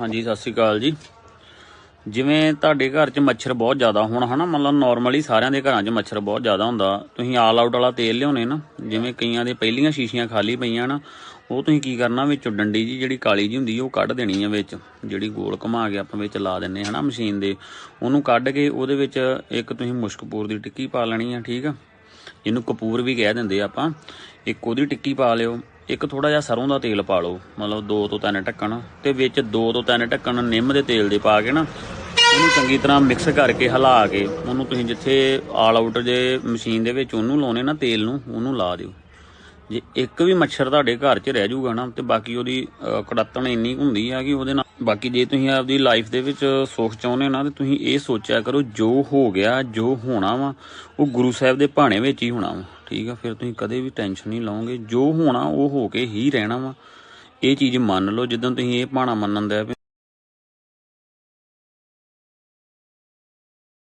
ਹਾਂਜੀ, ਸਤਿ ਸ਼੍ਰੀ ਅਕਾਲ ਜੀ। ਜਿਵੇਂ ਤੁਹਾਡੇ ਘਰ 'ਚ ਮੱਛਰ ਬਹੁਤ ਜ਼ਿਆਦਾ ਹੋਣ, ਹਨਾ? ਮਤਲਬ ਨਾਰਮਲੀ ਸਾਰਿਆਂ ਦੇ ਘਰਾਂ 'ਚ ਮੱਛਰ ਬਹੁਤ ਜ਼ਿਆਦਾ ਹੁੰਦਾ। ਤੁਸੀਂ ਆਲ ਆਊਟ ਵਾਲਾ ਤੇਲ ਲਿਆਉਣੇ ਨਾ, ਜਿਵੇਂ ਕਈਆਂ ਦੇ ਪਹਿਲੀਆਂ ਸ਼ੀਸ਼ੀਆਂ ਖਾਲੀ ਪਈਆਂ ਨਾ, ਉਹ ਤੁਸੀਂ ਕੀ ਕਰਨਾ ਵਿੱਚੋਂ ਡੰਡੀ ਜੀ, ਜਿਹੜੀ ਕਾਲੀ ਜੀ ਹੁੰਦੀ, ਉਹ ਕੱਢ ਦੇਣੀ ਹੈ ਵਿੱਚ, ਜਿਹੜੀ ਗੋਲ ਘੁਮਾ ਕੇ ਆਪਾਂ ਵਿੱਚ ਲਾ ਦਿੰਨੇ ਹਨਾ, ਮਸ਼ੀਨ ਦੇ। ਉਹਨੂੰ ਕੱਢ ਕੇ ਉਹਦੇ ਵਿੱਚ ਇੱਕ ਤੁਸੀਂ ਮੁਸ਼ਕਪੂਰ ਦੀ ਟਿੱਕੀ ਪਾ ਲੈਣੀ ਆ, ਠੀਕ ਆ? ਜਿਹਨੂੰ ਕਪੂਰ ਵੀ ਕਹਿ ਦਿੰਦੇ ਆਪਾਂ। ਇੱਕ ਉਹਦੀ ਟਿੱਕੀ ਪਾ ਲਿਓ ਇੱਕ ਥੋੜਾ ਜਿਹਾ ਸਰੋਂ ਦਾ ਤੇਲ ਪਾ ਲਓ ਮਤਲਬ 2 ਤੋਂ 3 ਢੱਕਣ ਤੇ ਵਿੱਚ 2 ਤੋਂ 3 ਢੱਕਣ ਨਿੰਮ ਦੇ ਤੇਲ ਦੇ ਪਾ ਕੇ ਨਾ ਉਹਨੂੰ ਚੰਗੀ ਤਰ੍ਹਾਂ ਮਿਕਸ ਕਰਕੇ ਹਿਲਾ ਕੇ ਉਹਨੂੰ ਤੁਸੀਂ ਜਿੱਥੇ ਆਲ ਆਊਟ ਜੇ ਮਸ਼ੀਨ ਦੇ ਵਿੱਚ ਉਹਨੂੰ ਲਾਉਣੇ ਨਾ ਤੇਲ ਨੂੰ ਉਹਨੂੰ ਲਾ ਦਿਓ। ਜੇ ਇੱਕ ਵੀ ਮੱਛਰ ਤੁਹਾਡੇ ਘਰ 'ਚ ਰਹਿ ਜਾਊਗਾ ਨਾ ਤੇ ਬਾਕੀ ਉਹਦੀ ਅਹ, ਕੜੱਤਣ ਇੰਨੀ ਹੁੰਦੀ ਆ ਕਿ ਉਹਦੇ ਨਾਲ ਬਾਕੀ ਜੇ ਤੁਸੀਂ ਆਪਦੀ ਲਾਈਫ ਦੇ ਵਿੱਚ ਸੁੱਖ ਚਾਹੁੰਦੇ ਨਾ ਤੇ ਤੁਸੀਂ ਇਹ ਸੋਚਿਆ ਕਰੋ ਜੋ ਹੋ ਗਿਆ ਜੋ ਹੋਣਾ ਵਾ ਉਹ ਗੁਰੂ ਸਾਹਿਬ ਦੇ ਭਾਣੇ ਵਿੱਚ ਹੀ ਹੋਣਾ ਵਾ। ਠੀਕ ਆ, ਫਿਰ ਤੁਸੀਂ ਕਦੇ ਵੀ ਟੈਨਸ਼ਨ ਨਹੀਂ ਲਓਗੇ। ਜੋ ਹੋਣਾ, ਉਹ ਹੋ ਕੇ ਹੀ ਰਹਿਣਾ ਵਾ। ਇਹ ਚੀਜ਼ ਮੰਨ ਲਓ, ਜਦੋਂ ਤੁਸੀਂ ਇਹ ਭਾਣਾ ਮੰਨਣ ਦਾ